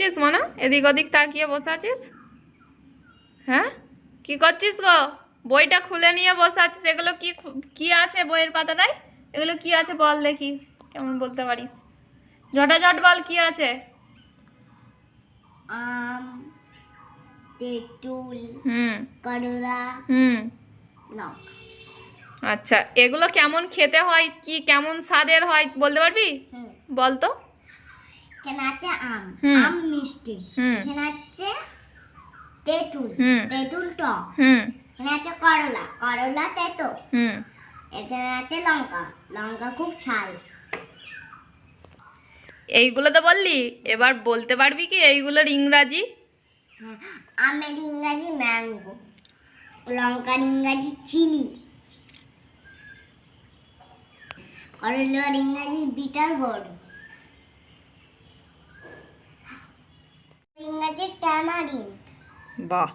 করছিস মনা? এদিক ওদিক তাকিয়ে বসে আছিস? হ্যাঁ? কি করছিস গো? বইটা খুলে নিয়ে বসে আছিস। এগুলো কি কি আছে বইয়ের পাতাটায়? এগুলো কি আছে বল দেখি। কেমন বলতে পারিস? ঝটাঝট বল কি আছে? আম তেঁতুল হুম। করলা হুম। লঙ্কা। আচ্ছা এগুলো কেমন খেতে হয়? কি কেমন স্বাদের হয়? বলতে পারবি? বল তো। এখানে আছে আম। আম মিষ্টি। এখানে আছে তেঁতুল। তেঁতুল টক। এখানে আছে করলা। করলা তেতো। এখানে আছে লঙ্কা। লঙ্কা খুব ঝাল এইগুলো তো বললি? এবার বলতে পারবি কি এইগুলোর ইংরাজি? হ্যাঁ, আমের ইংরাজি ম্যাঙ্গো। লঙ্কার ইংরাজি চিনি করলার ইংরাজি বিটার গোড ইংরাজি ট্যামারিন বাহ